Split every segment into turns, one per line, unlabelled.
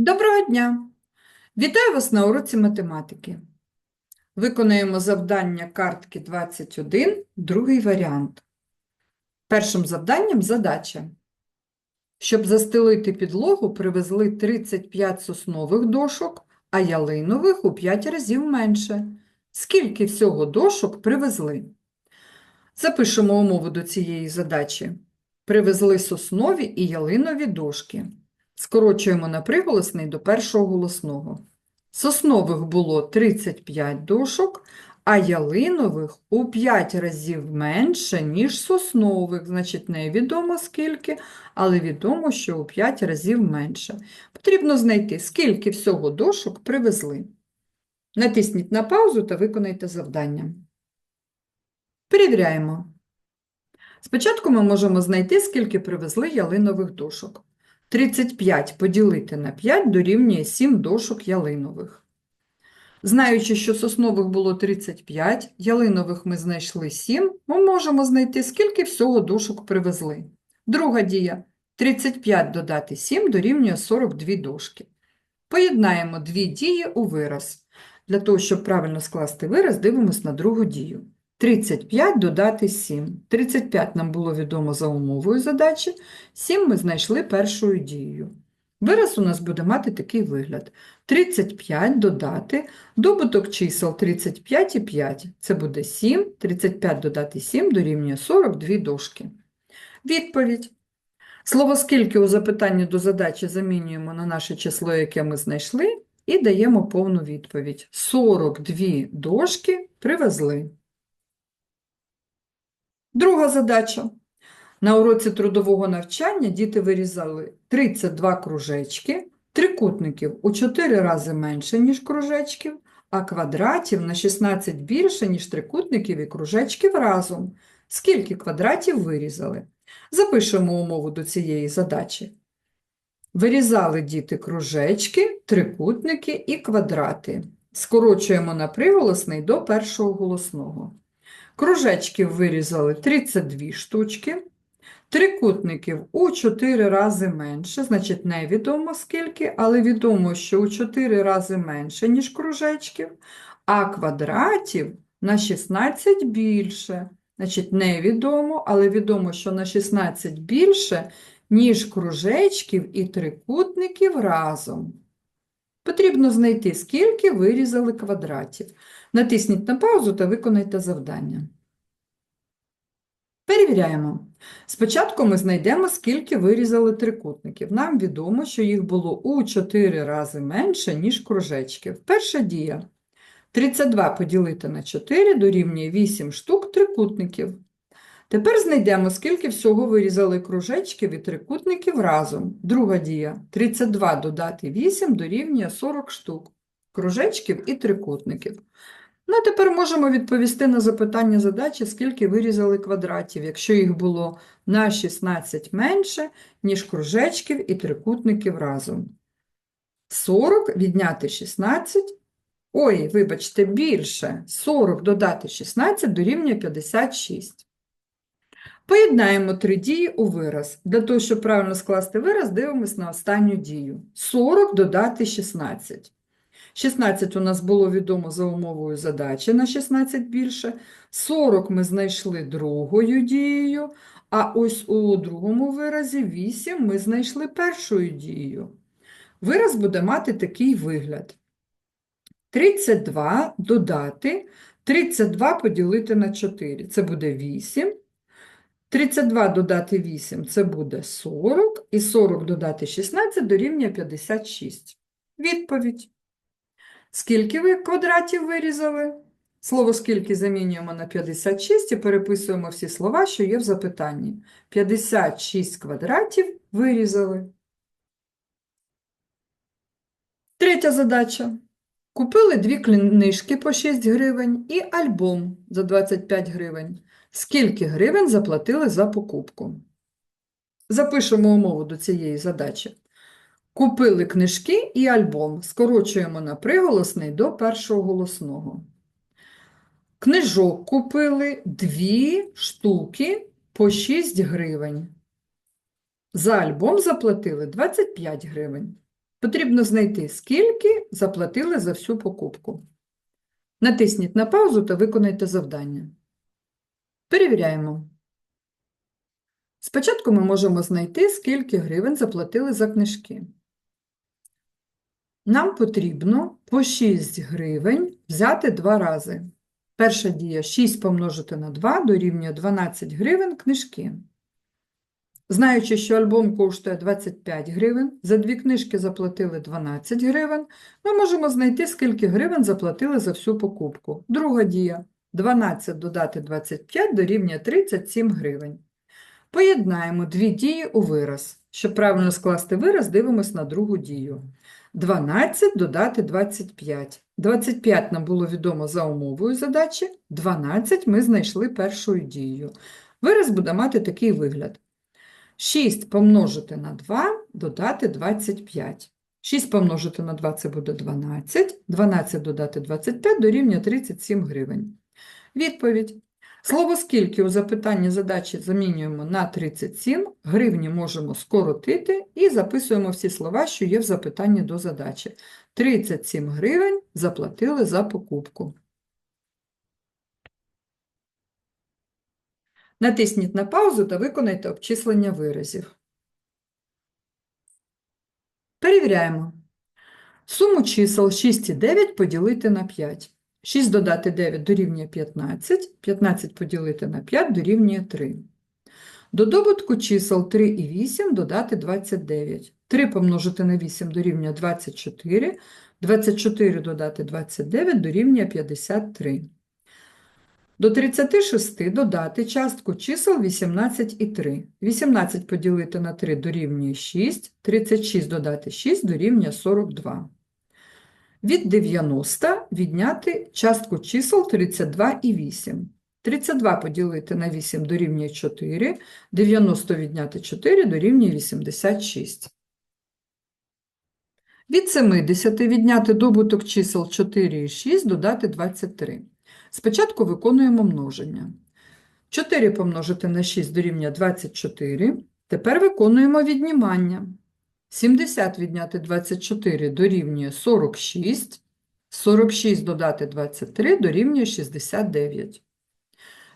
Доброго дня! Вітаю вас на уроці математики. Виконуємо завдання картки 21, другий варіант. Першим завданням задача. Щоб застелити підлогу, привезли 35 соснових дошок, а ялинових у 5 разів менше. Скільки всього дошок привезли? Запишемо умову до цієї задачі. Привезли соснові і ялинові дошки. Скорочуємо на приголосний до першого голосного. Соснових було 35 дошок, а ялинових у 5 разів менше, ніж соснових. Значить, невідомо скільки, але відомо, що у 5 разів менше. Потрібно знайти, скільки всього дошок привезли. Натисніть на паузу та виконайте завдання. Перевіряємо. Спочатку ми можемо знайти, скільки привезли ялинових дошок. 35 поділити на 5 дорівнює 7 дошок ялинових. Знаючи, що соснових було 35, ялинових ми знайшли 7, ми можемо знайти, скільки всього дошок привезли. Друга дія. 35 додати 7 дорівнює 42 дошки. Поєднаємо дві дії у вираз. Для того, щоб правильно скласти вираз, дивимось на другу дію. 35 додати 7. 35 нам було відомо за умовою задачі, 7 ми знайшли першою дією. Вираз у нас буде мати такий вигляд. 35 додати добуток чисел 35 і 5. Це буде 7, 35 додати 7 дорівнює 42 дошки. Відповідь. Слово «скільки» у запитанні до задачі замінюємо на наше число, яке ми знайшли, і даємо повну відповідь. 42 дошки привезли. Друга задача. На уроці трудового навчання діти вирізали 32 кружечки, трикутників у 4 рази менше, ніж кружечків, а квадратів на 16 більше, ніж трикутників і кружечків разом. Скільки квадратів вирізали? Запишемо умову до цієї задачі. Вирізали діти кружечки, трикутники і квадрати. Скорочуємо на приголосний до першого голосного. Кружечків вирізали 32 штучки, трикутників у 4 рази менше, значить невідомо скільки, але відомо, що у 4 рази менше, ніж кружечків, а квадратів на 16 більше. Значить, невідомо, але відомо, що на 16 більше, ніж кружечків і трикутників разом. Потрібно знайти, скільки вирізали квадратів. Натисніть на паузу та виконайте завдання. Перевіряємо. Спочатку ми знайдемо, скільки вирізали трикутників. Нам відомо, що їх було у 4 рази менше, ніж кружечків. Перша дія. 32 поділити на 4 дорівнює 8 штук трикутників. Тепер знайдемо, скільки всього вирізали кружечків і трикутників разом. Друга дія. 32 додати 8 дорівнює 40 штук кружечків і трикутників. Ну, а тепер можемо відповісти на запитання задачі, скільки вирізали квадратів, якщо їх було на 16 менше, ніж кружечків і трикутників разом. 40 відняти 16. Ой, вибачте, більше. 40 додати 16 дорівнює 56. Поєднаємо три дії у вираз. Для того, щоб правильно скласти вираз, дивимось на останню дію. 40 додати 16. 16 у нас було відомо за умовою задачі на 16 більше. 40 ми знайшли другою дією, а ось у другому виразі 8 ми знайшли першою дією. Вираз буде мати такий вигляд. 32 додати, 32 поділити на 4. Це буде 8. 32 додати 8 – це буде 40, і 40 додати 16 дорівнює 56. Відповідь. Скільки ви квадратів вирізали? Слово «скільки» замінюємо на 56 і переписуємо всі слова, що є в запитанні. 56 квадратів вирізали. Третя задача. Купили дві книжки по 6 гривень і альбом за 25 гривень. Скільки гривень заплатили за покупку? Запишемо умову до цієї задачі. Купили книжки і альбом. Скорочуємо на приголосний до першого голосного. Книжок купили дві штуки по 6 гривень. За альбом заплатили 25 гривень. Потрібно знайти, скільки заплатили за всю покупку. Натисніть на паузу та виконайте завдання. Перевіряємо. Спочатку ми можемо знайти, скільки гривень заплатили за книжки. Нам потрібно по 6 гривень взяти два рази. Перша дія 6 помножити на 2 дорівнює 12 гривень книжки. Знаючи, що альбом коштує 25 гривень, за дві книжки заплатили 12 гривень, ми можемо знайти, скільки гривень заплатили за всю покупку. Друга дія 12 додати 25 дорівнює 37 гривень. Поєднаємо дві дії у вираз. Щоб правильно скласти вираз, дивимось на другу дію. 12 додати 25. 25 нам було відомо за умовою задачі, 12 ми знайшли першою дією. Вираз буде мати такий вигляд. 6 помножити на 2 додати 25. 6 помножити на 2 це буде 12, 12 додати 25 дорівнює 37 гривень. Відповідь. Слово «скільки» у запитанні задачі замінюємо на 37, гривні можемо скоротити і записуємо всі слова, що є в запитанні до задачі. 37 гривень заплатили за покупку. Натисніть на паузу та виконайте обчислення виразів. Перевіряємо. Суму чисел 6 і 9 поділити на 5. 6 додати 9 дорівнює 15, 15 поділити на 5 дорівнює 3. До добутку чисел 3 і 8 додати 29. 3 помножити на 8 дорівнює 24, 24 додати 29 дорівнює 53. До 36 додати частку чисел 18 і 3. 18 поділити на 3 дорівнює 6, 36 додати 6 дорівнює 42. Від 90 відняти частку чисел 32 і 8. 32 поділити на 8 дорівнює 4, 90 відняти 4 дорівнює 86. Від 70 відняти добуток чисел 4 і 6 додати 23. Спочатку виконуємо множення. 4 помножити на 6 дорівнює 24. Тепер виконуємо віднімання. 70 відняти 24 дорівнює 46. 46 додати 23 дорівнює 69.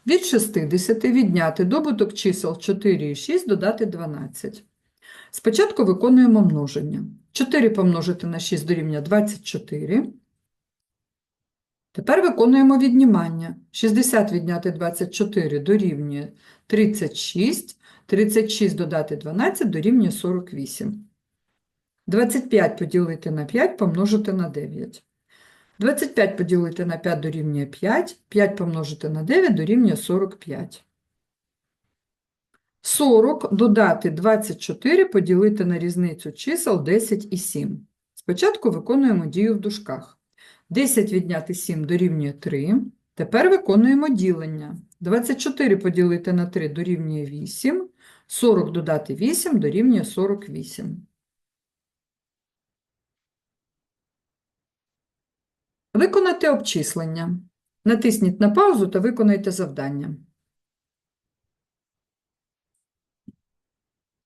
Від 60 відняти добуток чисел 4 і 6 додати 12. Спочатку виконуємо множення. 4 помножити на 6 дорівнює 24. Тепер виконуємо віднімання. 60 відняти 24 дорівнює 36, 36 додати 12 дорівнює 48. 25 поділити на 5 помножити на 9. 25 поділити на 5 дорівнює 5, 5 помножити на 9 дорівнює 45. 40 додати 24 поділити на різницю чисел 10 і 7. Спочатку виконуємо дію в дужках. 10 відняти 7 дорівнює 3. Тепер виконуємо ділення. 24 поділити на 3 дорівнює 8, 40 додати 8 дорівнює 48. Виконати обчислення. Натисніть на паузу та виконайте завдання.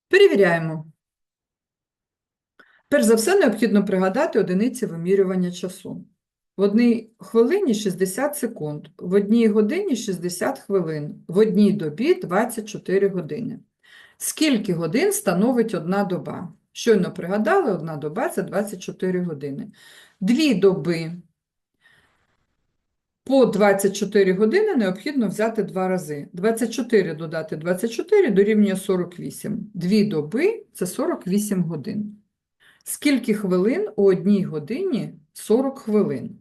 Перевіряємо. Перш за все, необхідно пригадати одиниці вимірювання часу. В одній хвилині 60 секунд, в одній годині 60 хвилин, в одній добі 24 години. Скільки годин становить одна доба? Щойно пригадали, одна доба – це 24 години. Дві доби по 24 години необхідно взяти два рази. 24 додати 24 дорівнює 48. Дві доби – це 48 годин. Скільки хвилин у одній годині? 40 хвилин.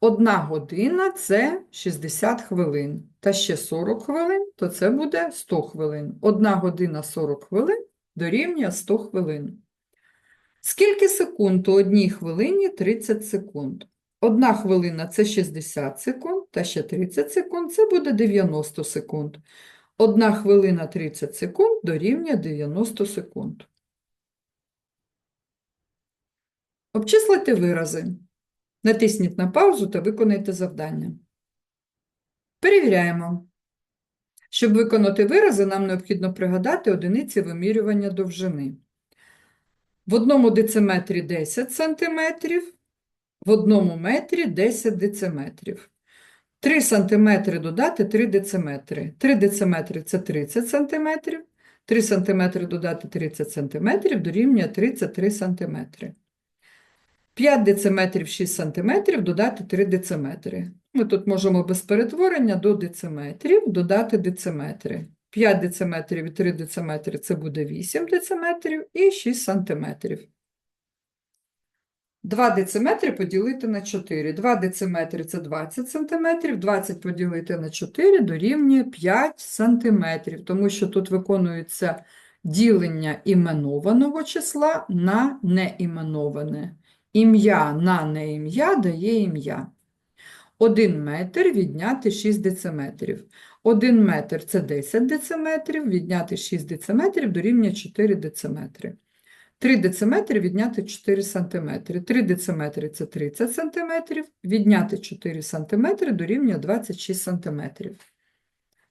Одна година – це 60 хвилин. Та ще 40 хвилин, то це буде 100 хвилин. Одна година 40 хвилин дорівнює 100 хвилин. Скільки секунд у одній хвилині? 30 секунд. Одна хвилина – це 60 секунд, та ще 30 секунд – це буде 90 секунд. Одна хвилина 30 секунд дорівнює 90 секунд. Обчислити вирази. Натисніть на паузу та виконайте завдання. Перевіряємо. Щоб виконати вирази, нам необхідно пригадати одиниці вимірювання довжини. В одному дециметрі 10 сантиметрів, в одному метрі 10 дециметрів. 3 сантиметри додати 3 дециметри. 3 дециметри – це 30 сантиметрів. 3 сантиметри додати 30 сантиметрів дорівнює 33 сантиметри. 5 дециметрів 6 сантиметрів додати 3 дециметри. Ми тут можемо без перетворення до дециметрів додати дециметри. 5 дециметрів і 3 дециметри – це буде 8 дециметрів і 6 сантиметрів. 2 дециметри поділити на 4. 2 дециметри – це 20 сантиметрів. 20 поділити на 4 дорівнює 5 сантиметрів, тому що тут виконується ділення іменованого числа на неіменоване. Ім'я на неім'я дає ім'я. 1 метр відняти 6 дециметрів. 1 метр – це 10 дециметрів, відняти 6 дециметрів дорівнює 4 дециметри. 3 дециметри відняти 4 сантиметри. 3 дециметри – це 30 сантиметрів, відняти 4 сантиметри дорівнює 26 сантиметрів.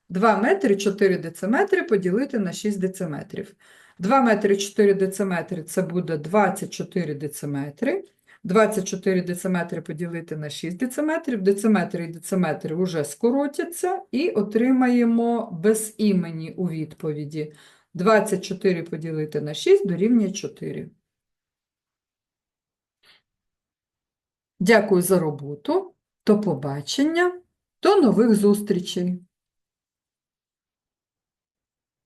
2 метри 4 дециметри поділити на 6 дециметрів. 2 метри 4 дециметри – це буде 24 дециметри. 24 дециметри поділити на 6 дециметрів. Дециметри і дециметри вже скоротяться і отримаємо без імені у відповіді. 24 поділити на 6 дорівнює 4. Дякую за роботу. До побачення. До нових зустрічей.